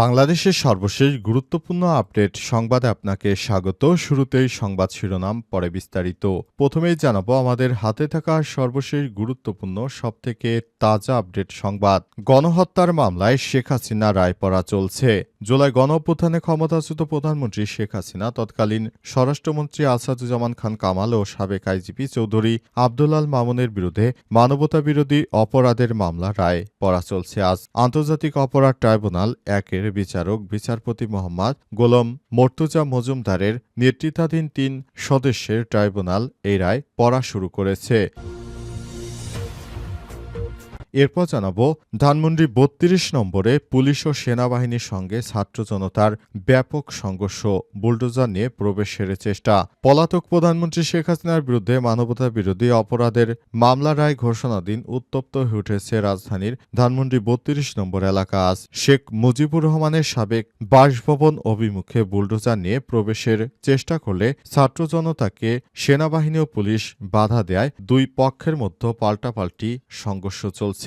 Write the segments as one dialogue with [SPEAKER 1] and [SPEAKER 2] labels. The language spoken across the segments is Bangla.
[SPEAKER 1] বাংলাদেশের সর্বশেষ গুরুত্বপূর্ণ আপডেট সংবাদে আপনাকে স্বাগত। শুরুতেই সংবাদ শিরোনাম, পরে বিস্তারিত। প্রথমেই জানাব, আমাদের হাতে থাকা সর্বশেষ গুরুত্বপূর্ণ, সবথেকে তাজা আপডেট সংবাদ। গণহত্যার মামলায় শেখ হাসিনা রায় পড়া চলছে। জুলাই গণঅভ্যুত্থানে ক্ষমতাচ্যুত প্রধানমন্ত্রী শেখ হাসিনা, তৎকালীন স্বরাষ্ট্রমন্ত্রী আসাদুজ্জামান খান কামাল ও সাবেক আইজিপি চৌধুরী আব্দুলাল মামুনের বিরুদ্ধে মানবতা বিরোধী অপরাধের মামলা রায় পড়া চলছে। আজ আন্তর্জাতিক অপরাধ ট্রাইব্যুনাল একের বিচারক বিচারপতি মোহাম্মদ গোলম মর্তুজা মজুমদারের নেতৃত্বাধীন তিন সদস্যের ট্রাইব্যুনাল এই রায় পড়া শুরু করেছে। এরপর জানাব, ধানমন্ডি বত্রিশ নম্বরে পুলিশ ও সেনাবাহিনীর সঙ্গে ছাত্র জনতার ব্যাপক সংঘর্ষ, বুলডোজার নিয়ে প্রবেশের চেষ্টা। পলাতক প্রধানমন্ত্রী শেখ হাসিনার বিরুদ্ধে মানবতা বিরোধী অপরাধের মামলা রায় ঘোষণাদিন উত্তপ্ত হয়ে উঠেছে রাজধানীর ধানমন্ডি বত্রিশ নম্বর এলাকা। আজ শেখ মুজিবুর রহমানের সাবেক বাসভবন অভিমুখে বুলডোজার নিয়ে প্রবেশের চেষ্টা করলে ছাত্র জনতাকে সেনাবাহিনী ও পুলিশ বাধা দেয় দুই পক্ষের মধ্যে পাল্টাপাল্টি সংঘর্ষ চলছে।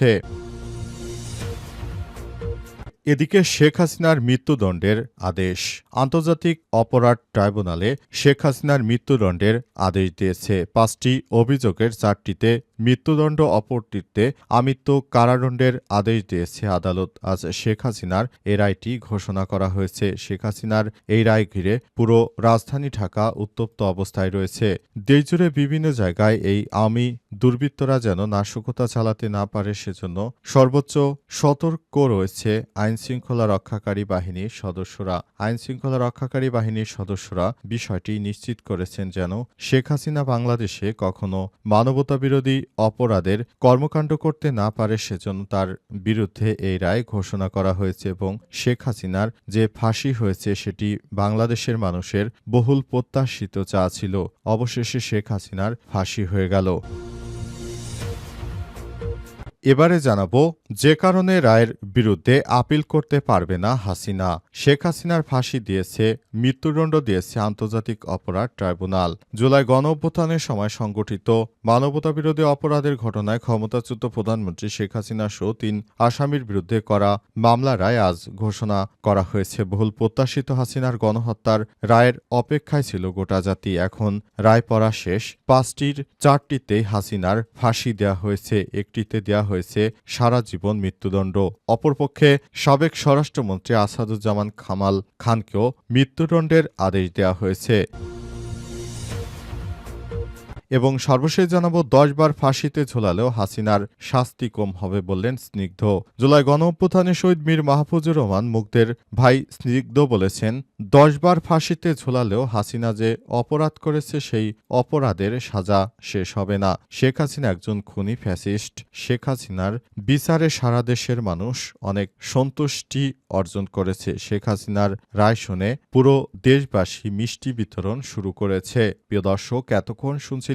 [SPEAKER 1] এদিকে শেখ হাসিনার মৃত্যুদণ্ডের আদেশ। আন্তর্জাতিক অপরাধ ট্রাইব্যুনালে শেখ হাসিনার মৃত্যুদণ্ডের আদেশ দিয়েছে। পাঁচটি অভিযোগের চারটিতে মৃত্যুদণ্ড অপরটিতে আমৃত্যু কারাদণ্ডের আদেশ দিয়েছে আদালত। আজ শেখ হাসিনার এই রায়টি ঘোষণা করা হয়েছে। শেখ হাসিনার এই রায় ঘিরে পুরো রাজধানী ঢাকা উত্তপ্ত অবস্থায় রয়েছে। দেশজুড়ে বিভিন্ন জায়গায় এই আমি দুর্বৃত্তরা যেন নাশকতা চালাতে না পারে সেজন্য সর্বোচ্চ সতর্ক রয়েছে আইনশৃঙ্খলা রক্ষাকারী বাহিনীর সদস্যরা। আইনশৃঙ্খলা রক্ষাকারী বাহিনীর সদস্যরা বিষয়টি নিশ্চিত করেছেন যেন শেখ হাসিনা বাংলাদেশে কখনো মানবতা বিরোধী অপরাধের কর্মকাণ্ড করতে না পারে সেজন্য তার বিরুদ্ধে এই রায় ঘোষণা করা হয়েছে এবং শেখ হাসিনার যে ফাঁসি হয়েছে সেটি বাংলাদেশের মানুষের বহুল প্রত্যাশিত চা ছিল। অবশেষে শেখ হাসিনার ফাঁসি হয়ে গেল। এবারে জানাব যে কারণে রায়ের বিরুদ্ধে আপিল করতে পারবে না হাসিনা। শেখ হাসিনার ফাঁসি দিয়েছে, মৃত্যুদণ্ড দিয়েছে আন্তর্জাতিক অপরাধ ট্রাইব্যুনাল। জুলাই গণ অভ্যুত্থানের সময় সংগঠিত মানবতাবিরোধী অপরাধের ঘটনায় ক্ষমতাচ্যুত প্রধানমন্ত্রী শেখ হাসিনা সহ তিন আসামির বিরুদ্ধে করা মামলা রায় আজ ঘোষণা করা হয়েছে। বহুল প্রত্যাশিত হাসিনার গণহত্যার রায়ের অপেক্ষায় ছিল গোটা জাতি। এখন রায় পড়া শেষ। পাঁচটির চারটিতেই হাসিনার ফাঁসি দেয়া হয়েছে, একটিতে দেয়া হয়েছে সারা জীবন মৃত্যুদণ্ড। অপরপক্ষে সাবেক স্বরাষ্ট্রমন্ত্রী আসাদুজ্জামান খামাল খানকেও মৃত্যুদণ্ডের আদেশ দেওয়া হয়েছে। এবং সর্বশেষ জানাব দশবার ফাঁসিতে ঝোলালেও হাসিনার শাস্তি কম হবে বললেন স্নিগ্ধ। জুলাই গণ অভ্যুত্থানে শহীদ মীর মাহফুজুর রহমান মুগ্ধের ভাই স্নিগ্ধ বলেছেন দশবার ফাঁসিতে ঝোলালেও হাসিনা যে অপরাধ করেছে সেই অপরাধের সাজা শেষ হবে না। শেখ হাসিনা একজন খুনি ফ্যাসিস্ট। শেখ হাসিনার বিচারে সারা দেশের মানুষ অনেক সন্তুষ্টি অর্জন করেছে। শেখ হাসিনার রায় শুনে পুরো দেশবাসী মিষ্টি বিতরণ শুরু করেছে। প্রিয় দর্শক, এতক্ষণ শুনছিলেন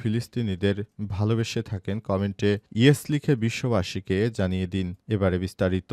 [SPEAKER 1] ফিলিস্তিনিদের ভালোবেসে থাকেন কমেন্টে ইয়েস লিখে বিশ্ববাসীকে জানিয়ে দিন এবারে বিস্তারিত।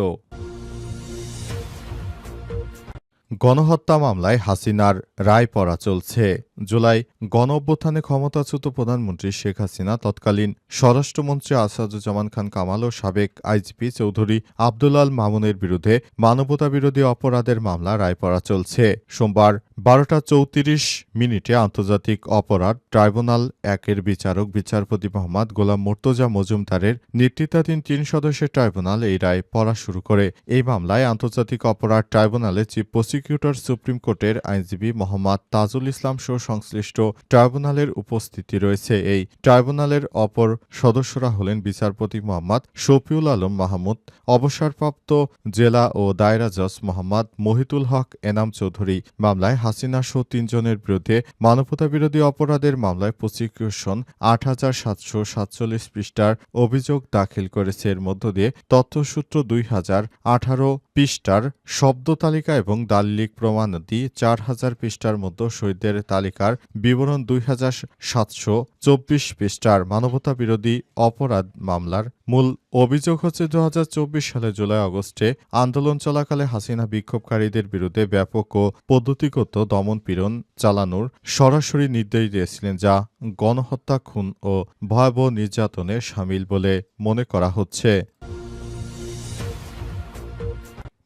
[SPEAKER 1] গণহত্যা মামলায় হাসিনার রায় পড়া চলছে। জুলাই গণ অভ্যুত্থানে ক্ষমতাচ্যুত প্রধানমন্ত্রী শেখ হাসিনা, তৎকালীন স্বরাষ্ট্রমন্ত্রী আসাদুজ্জামান খান কামাল ও সাবেক আইজিপি চৌধুরী আব্দুলাল মামুনের বিরুদ্ধে মানবতা বিরোধী অপরাধের মামলা রায় পড়া চলছে। সোমবার বারোটা চৌত্রিশ মিনিটে আন্তর্জাতিক অপরাধ ট্রাইব্যুনাল একের বিচারক বিচারপতি মোহাম্মদ গোলাম মোর্তজা মজুমদারের নেতৃত্বাধীন তিন সদস্যের ট্রাইব্যুনাল এই রায় পড়া শুরু করে। এই মামলায় আন্তর্জাতিক অপরাধ ট্রাইব্যুনালে চিফ প্রসিকিউটর সুপ্রিম কোর্টের আইনজীবী মোহাম্মদ তাজুল ইসলাম সহ সংশ্লিষ্ট ট্রাইব্যুনালের উপস্থিতি রয়েছে। এই ট্রাইব্যুনালের অপর সদস্যরা হলেন বিচারপতি মোহাম্মদ শফিউল আলম মাহমুদ, অবসরপ্রাপ্ত জেলা ও দায়রা জজ মোহাম্মদ মহিতুল হক এনাম চৌধুরী। মামলায় হাসিনা সহ তিনজনের বিরুদ্ধে মানবতাবিরোধী অপরাধের মামলায় প্রসিকিউশন আট হাজার সাতশো সাতচল্লিশ পৃষ্ঠার অভিযোগ দাখিল করেছে। এর মধ্য দিয়ে তথ্যসূত্র দুই হাজার আঠারো পৃষ্ঠার শব্দ তালিকা এবং দালিলিক প্রমাণাদি চার হাজার পৃষ্ঠার মধ্যে শহীদদের তালিকার বিবরণ দুই হাজার সাতশো চব্বিশ পৃষ্ঠার মানবতা বিরোধী অপরাধ মামলার মূল অভিযোগ হচ্ছে দু হাজার চব্বিশ সালে জুলাই আগস্টে আন্দোলন চলাকালে হাসিনা বিক্ষোভকারীদের বিরুদ্ধে ব্যাপক ও পদ্ধতিগত দমনপীড়ন চালানোর সরাসরি নির্দেশ দিয়েছিলেন, যা গণহত্যা, খুন ও ভয়াবহ নির্যাতনে সামিল বলে মনে করা হচ্ছে।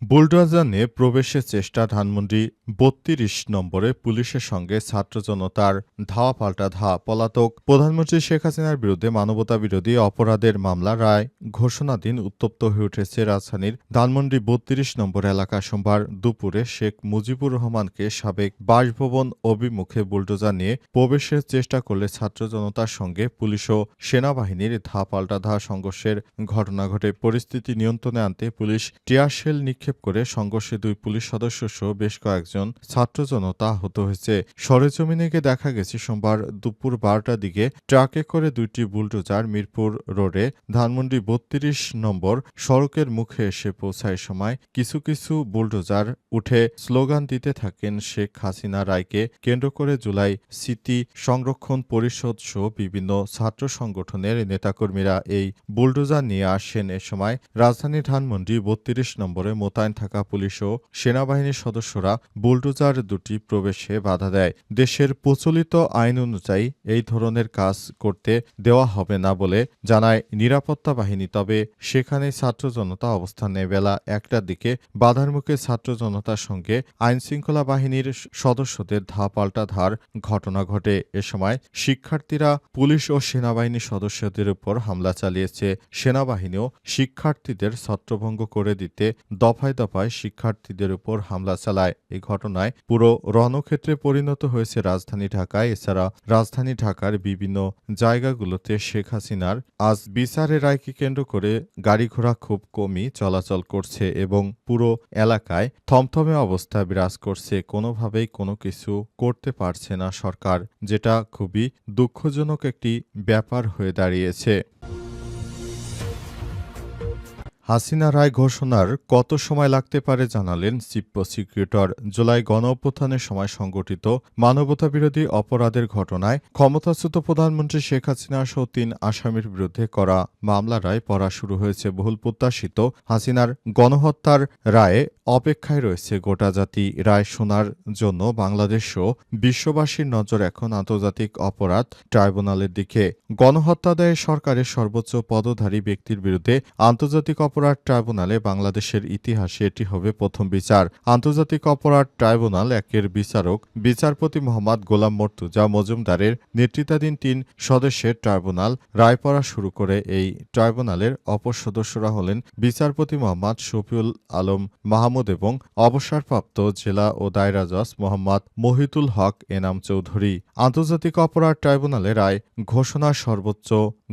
[SPEAKER 1] বুলডোজার নিয়ে প্রবেশের চেষ্টা ধানমন্ডি বত্রিশ নম্বরে পুলিশের সঙ্গে ছাত্র জনতার ধাওয়া পাল্টা ধাওয়া পলাতক। প্রধানমন্ত্রী শেখ হাসিনার বিরুদ্ধে মানবতা বিরোধী অপরাধের মামলা রায় ঘোষণাধীন উত্তপ্ত হয়ে উঠেছে রাজধানীর ধানমন্ডি বত্রিশ নম্বর এলাকা সোমবার দুপুরে শেখ মুজিবুর রহমানকে সাবেক বাসভবন অভিমুখে বুলডোজার নিয়ে প্রবেশের চেষ্টা করলে ছাত্র জনতার সঙ্গে পুলিশ ও সেনাবাহিনীর ধা পাল্টা ধা সংঘর্ষের ঘটনা ঘটে। পরিস্থিতি নিয়ন্ত্রণে আনতে পুলিশ টিয়ারশেল নিক্ষেপ করে সংঘর্ষে দুই পুলিশ সদস্য সহ বেশ কয়েকজন ছাত্র জনতা আহত হয়েছে। সরেজমিনে গিয়ে দেখা গেছে, সোমবার দুপুর বারোটার দিকে ট্রাকে করে দুইটি বুলডোজার মিরপুর রোডে ধানমন্ডি বত্রিশ নম্বর সড়কের মুখে এসে পৌঁছায়। সময় কিছু কিছু বুলডোজার উঠে স্লোগান দিতে থাকেন শেখ হাসিনা রায়কে, কেন্দ্র করে জুলাই স্মৃতি সংরক্ষণ পরিষদ সহ বিভিন্ন ছাত্র সংগঠনের নেতাকর্মীরা এই বুলডোজার নিয়ে আসেন। এ সময় রাজধানী ধানমন্ডি বত্রিশ নম্বরে মোতায়েন থাকা পুলিশ ও সেনাবাহিনীর সদস্যরা বুলডোজার দুটি প্রবেশে বাধা দেয়। দেশের প্রচলিত আইন অনুযায়ী এই ধরনের কাজ করতে দেওয়া হবে না বলে জানায় নিরাপত্তা বাহিনী। তবে সেখানে ছাত্র জনতা অবস্থান বেলা একটার দিকে বাধার মুখে ছাত্র জনতার সঙ্গে আইনশৃঙ্খলা বাহিনীর সদস্যদের ধাপাল্টা ধার ঘটনা ঘটে। এ সময় শিক্ষার্থীরা পুলিশ ও সেনাবাহিনী সদস্যদের উপর হামলা চালিয়েছে। সেনাবাহিনীও শিক্ষার্থীদের ছত্রভঙ্গ করে দিতে দফায় দফায় দফায় শিক্ষার্থীদের উপর হামলা চালায়। এই ঘটনায় পুরো রণক্ষেত্রে পরিণত হয়েছে রাজধানী ঢাকায়। এছাড়া রাজধানী ঢাকার বিভিন্ন জায়গাগুলোতে শেখ হাসিনার আজ বিচারের রায়কে কেন্দ্র করে গাড়ি ঘোড়া খুব কমই চলাচল করছে এবং পুরো এলাকায় থমথমে অবস্থা বিরাজ করছে। কোনোভাবেই কোনো কিছু করতে পারছে না সরকার, যেটা খুবই দুঃখজনক একটি ব্যাপার হয়ে দাঁড়িয়েছে। হাসিনা রায় ঘোষণার কত সময় লাগতে পারে জানালেন চিফ প্রসিকিউটর জুলাই গণ অভ্যুত্থানের সময় সংগঠিত মানবতাবিরোধী অপরাধের ঘটনায় ক্ষমতাচ্যুত প্রধানমন্ত্রী শেখ হাসিনা সহ তিন আসামির বিরুদ্ধে করা মামলা রায় পড়া শুরু হয়েছে বহুল প্রত্যাশিত। হাসিনার গণহত্যার রায়ে অপেক্ষায় রয়েছে গোটা জাতি। রায় শোনার জন্য বাংলাদেশ ও বিশ্ববাসীর নজর এখন আন্তর্জাতিক অপরাধ ট্রাইব্যুনালের দিকে। গণহত্যা দেয় সরকারের সর্বোচ্চ পদধারী ব্যক্তির বিরুদ্ধে আন্তর্জাতিক অপরাধ ট্রাইব্যুনালে বাংলাদেশের ইতিহাসে এটি হবে প্রথম বিচার। আন্তর্জাতিক অপরাধ ট্রাইব্যুনাল একের বিচারক বিচারপতি মোহাম্মদ গোলাম মর্তুজা মজুমদারের নেতৃত্বাধীন তিন সদস্যের ট্রাইব্যুনাল রায় পড়া শুরু করে এই ট্রাইব্যুনালের অপর সদস্যরা হলেন বিচারপতি মোহাম্মদ শফিউল আলম মাহমুদ এবং অবসরপ্রাপ্ত জেলা ও দায়রা জজ মোহাম্মদ মহিতুল হক এনাম চৌধুরী। আন্তর্জাতিক অপরাধ ট্রাইব্যুনালে রায় ঘোষণার সর্বোচ্চ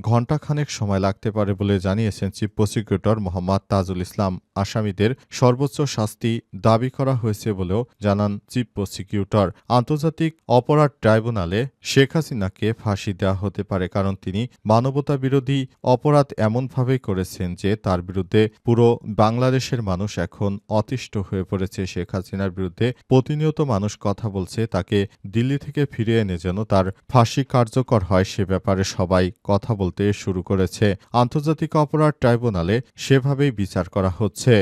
[SPEAKER 1] ঘণ্টাখানেক সময় লাগতে পারে বলে জানিয়েছেন চিফ প্রসিকিউটর মোহাম্মদ তাজুল ইসলাম। আসামিদের সর্বোচ্চ শাস্তি দাবি করা হয়েছে বলেও জানান চিফ প্রসিকিউটর। আন্তর্জাতিক অপরাধ ট্রাইব্যুনালে শেখ হাসিনাকে ফাঁসি দেওয়া হতে পারে কারণ তিনি মানবতা বিরোধী অপরাধ এমনভাবে করেছেন যে তার বিরুদ্ধে পুরো বাংলাদেশের মানুষ এখন অতিষ্ঠ হয়ে পড়েছে। শেখ হাসিনার বিরুদ্ধে প্রতিনিয়ত মানুষ কথা বলছে, তাকে দিল্লি থেকে ফিরিয়ে এনে যেন তার ফাঁসি কার্যকর হয় সে ব্যাপারে সবাই কথা বলতে শুরু করেছে। আন্তর্জাতিক অপরাধ ট্রাইব্যুনালে সেভাবেই বিচার করা হচ্ছে।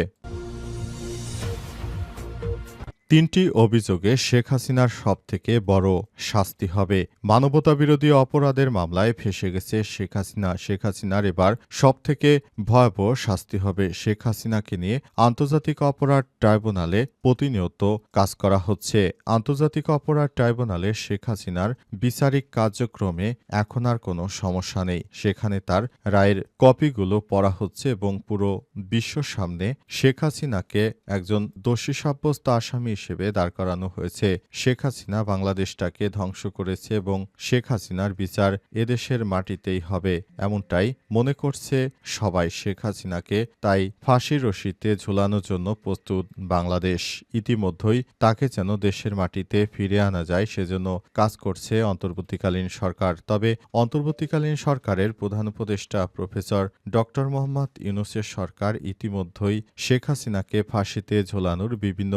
[SPEAKER 1] তিনটি অভিযোগে শেখ হাসিনার সবথেকে বড় শাস্তি হবে। মানবতাবিরোধী অপরাধের মামলায় ফেসে গেছে শেখ হাসিনা। শেখ হাসিনার এবার সবথেকে ভয়াবহ শাস্তি হবে। শেখ হাসিনাকে নিয়ে আন্তর্জাতিক অপরাধ ট্রাইব্যুনালে প্রতিনিয়ত কাজ করা হচ্ছে। আন্তর্জাতিক অপরাধ ট্রাইব্যুনালে শেখ হাসিনার বিচারিক কার্যক্রমে এখন আর কোনো সমস্যা নেই। সেখানে তার রায়ের কপিগুলো পড়া হচ্ছে এবং পুরো বিশ্ব সামনে শেখ হাসিনাকে একজন দোষী সাব্যস্ত আসামি হিসেবে দাঁড় করানো হয়েছে। শেখ হাসিনা বাংলাদেশটাকে ধ্বংস করেছে এবং শেখ হাসিনার বিচার এদেশের মাটিতেই হবে, এমনটাই মনে করছে সবাই শেখ হাসিনাকে। তাই ফাঁসির রশিতে ঝুলানোর জন্য প্রস্তুত বাংলাদেশ। ইতিমধ্যেই তাকে যেন দেশের মাটিতে ফিরে আনা যায়, সেজন্য কাজ করছে অন্তর্বর্তীকালীন সরকার। তবে অন্তর্বর্তীকালীন সরকারের প্রধান উপদেষ্টা প্রফেসর ডক্টর মোহাম্মদ ইউনুসের সরকার ইতিমধ্যেই শেখ হাসিনাকে ফাঁসিতে ঝোলানোর বিভিন্ন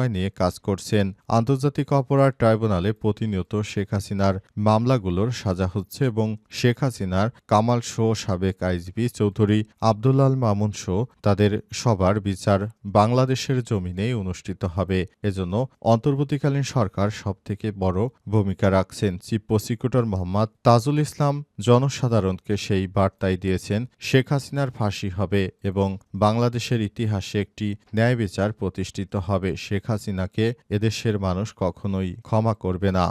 [SPEAKER 1] বিষয় নিয়ে কাজ করছেন আন্তর্জাতিক অপরাধ ট্রাইব্যুনালে প্রতিনিয়ত শেখ হাসিনার মামলাগুলোর সাজা হচ্ছে এবং শেখ হাসিনার কামাল শো সাবেক আইজিপি চৌধুরী আবদুল্লাল মামুন শো তাদের সবার বিচার বাংলাদেশের জমিনেই অনুষ্ঠিত হবে। এজন্য অন্তর্বর্তীকালীন সরকার সবথেকে বড় ভূমিকা রাখছেন। চিফ প্রসিকিউটর মোহাম্মদ তাজুল ইসলাম জনসাধারণকে সেই বার্তাই দিয়েছেন, শেখ হাসিনার ফাঁসি হবে এবং বাংলাদেশের ইতিহাসে একটি ন্যায় বিচার প্রতিষ্ঠিত হবে। শেখ হাসিনাকে এদেশের মানুষ কখনোই ক্ষমা করবে না।